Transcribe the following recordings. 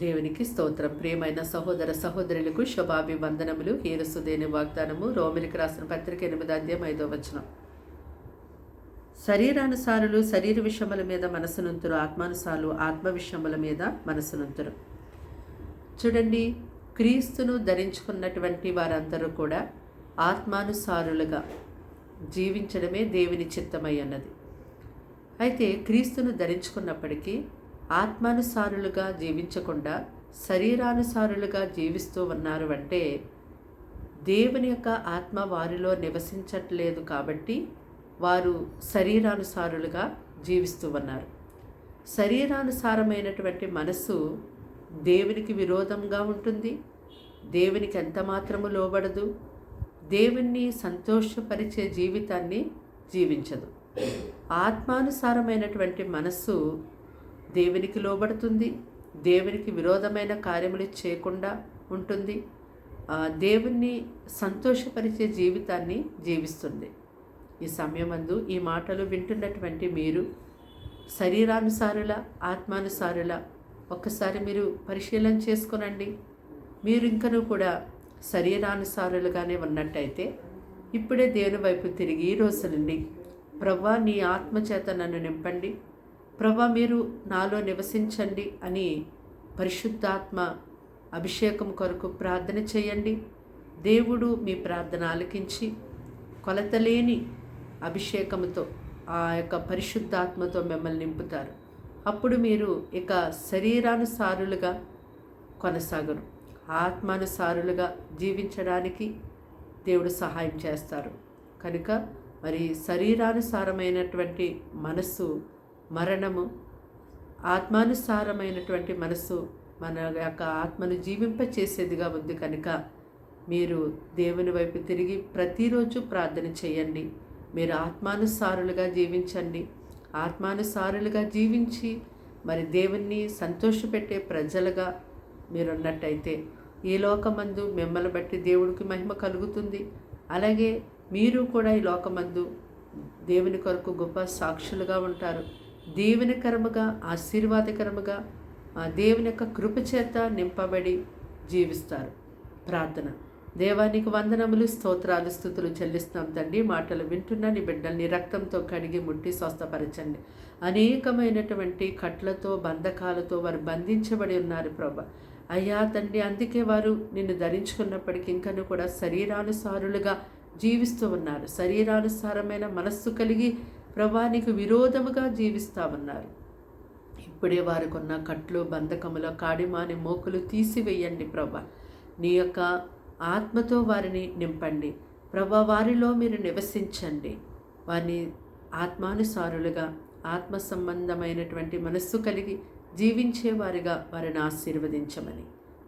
దేవునికి స్తోత్రం. ప్రియమైన సహోదర సహోదరులకు శుభాభివందనములు. హీరసుదేని వాగ్దానము? రోమిలికి రాసిన పత్రిక ఎనిమిది అధ్యాయం ఐదో వచనం. శరీరానుసారులు శరీర విషయముల మీద మనసునుంతురు. ఆత్మానుసారులు ఆత్మ విషయముల మీద మనసునుంతురు. చూడండి క్రీస్తును ధరించుకున్నటువంటి వారందరూ కూడా ఆత్మానుసారులుగా జీవించడమే దేవుని చిత్తమై అన్నది. అయితే క్రీస్తును ధరించుకున్నప్పటికీ ఆత్మానుసారులుగా జీవించకుండా శరీరానుసారులుగా జీవిస్తూ ఉన్నారు అంటే దేవుని యొక్క ఆత్మ వారిలో నివసించట్లేదు కాబట్టి వారు శరీరానుసారులుగా జీవిస్తూ ఉన్నారు. శరీరానుసారమైనటువంటి మనస్సు దేవునికి విరోధంగా ఉంటుంది. దేవునికి ఎంత మాత్రము లోబడదు. దేవుణ్ణి సంతోషపరిచే జీవితాన్ని జీవించదు. ఆత్మానుసారమైనటువంటి మనస్సు దేవునికి లోబడుతుంది దేవునికి విరోధమైన కార్యములు చేయకుండా ఉంటుంది. దేవుణ్ణి సంతోషపరిచే జీవితాన్ని జీవిస్తుంది. ఈ సమయమందు ఈ మాటలు వింటున్నటువంటి మీరు శరీరానుసారుల ఆత్మానుసారుల ఒక్కసారి మీరు పరిశీలన చేసుకునండి. మీరు ఇంకనూ కూడా శరీరానుసారులుగానే ఉన్నట్టయితే ఇప్పుడే దేవుని వైపు తిరిగి ఈ రోజు నుండి ప్రవ్వా నీ ఆత్మచేత నన్ను నింపండి. ప్రభా మీరు నాలో నివసించండి అని పరిశుద్ధాత్మ అభిషేకం కొరకు ప్రార్థన చేయండి. దేవుడు మీ ప్రార్థన ఆలకించి కొలతలేని అభిషేకంతో ఆ యొక్క పరిశుద్ధాత్మతో మిమ్మల్ని నింపుతారు. అప్పుడు మీరు ఇక శరీరానుసారులుగా కొనసాగరు. ఆత్మానుసారులుగా జీవించడానికి దేవుడు సహాయం చేస్తారు. కనుక మరి శరీరానుసారమైనటువంటి మనస్సు మరణము ఆత్మానుసారమైనటువంటి మనస్సు మన యొక్క ఆత్మను జీవింపచేసేదిగా ఉంది కనుక మీరు దేవుని వైపు తిరిగి ప్రతిరోజు ప్రార్థన చేయండి. మీరు ఆత్మానుసారులుగా జీవించండి. ఆత్మానుసారులుగా జీవించి మరి దేవుణ్ణి సంతోషపెట్టే ప్రజలుగా మీరున్నట్టయితే ఈ లోకమందు మిమ్మల్ని బట్టి దేవుడికి మహిమ కలుగుతుంది. అలాగే మీరు కూడా ఈ లోకమందు దేవుని కొరకు గొప్ప సాక్షులుగా ఉంటారు. దీవెనకరముగా ఆశీర్వాదకరముగా దేవుని యొక్క కృపచేత నింపబడి జీవిస్తారు. ప్రార్థన. దేవానికి వందనములు స్తోత్రాలు స్థుతులు చెల్లిస్తాం తండ్రి. మాటలు వింటున్న నీ బిడ్డల్ని రక్తంతో కడిగి ముట్టి స్వస్థపరచండి. అనేకమైనటువంటి కట్లతో బంధకాలతో వారు బంధించబడి ఉన్నారు ప్రభ. అయ్యా తండ్రి అందుకే వారు నిన్ను ధరించుకున్నప్పటికీ ఇంకను కూడా శరీరానుసారులుగా జీవిస్తూ ఉన్నారు. శరీరానుసారమైన మనస్సు కలిగి ప్రభానికి విరోధముగా జీవిస్తామన్నారు. ఇప్పుడే వారికున్న కట్లు బంధకముల కాడిమాని మోకులు తీసివేయండి ప్రభా. నీ యొక్క ఆత్మతో వారిని నింపండి. ప్రభా వారిలో మీరు నివసించండి. వారిని ఆత్మానుసారులుగా ఆత్మ సంబంధమైనటువంటి మనస్సు కలిగి జీవించేవారిగా వారిని ఆశీర్వదించమని.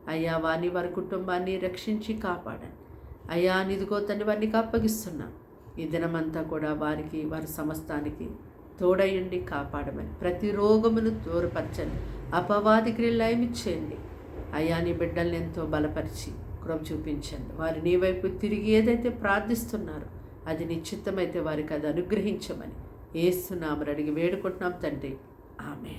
అయ్యా వారిని వారి కుటుంబాన్ని రక్షించి కాపాడండి. అయ్యా నిదిగో తండ్రి వారిని అప్పగిస్తున్నాను ఈ దినమంతా కూడా వారికి వారి సమస్తానికి తోడయండి కాపాడమని. ప్రతి రోగమును దూరపరచండి. అపవాది క్రియలయమిచ్చేయండి అయ్యా నీ బిడ్డల్ని ఎంతో బలపరిచి కృప చూపించండి. వారు నీ వైపు తిరిగి ఏదైతే ప్రార్థిస్తున్నారో అది నిశ్చితమైతే వారికి అది అనుగ్రహించమని ఏస్తున్నామని అడిగి వేడుకుంటున్నాం తండ్రి. ఆమె